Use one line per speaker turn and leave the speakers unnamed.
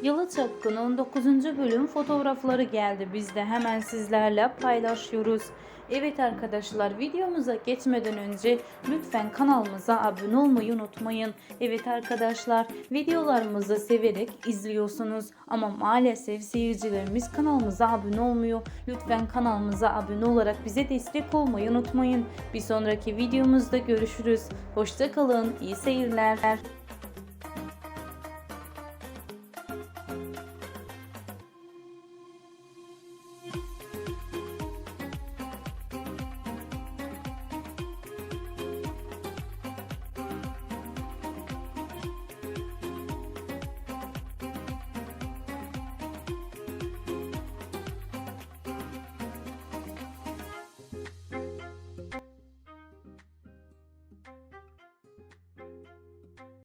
Yalı Çapkın 19. bölüm fotoğrafları geldi. Biz de hemen sizlerle paylaşıyoruz. Evet arkadaşlar videomuza geçmeden önce lütfen kanalımıza abone olmayı unutmayın. Evet arkadaşlar videolarımızı severek izliyorsunuz ama maalesef seyircilerimiz kanalımıza abone olmuyor. Lütfen kanalımıza abone olarak bize destek olmayı unutmayın. Bir sonraki videomuzda görüşürüz. Hoşçakalın, iyi seyirler.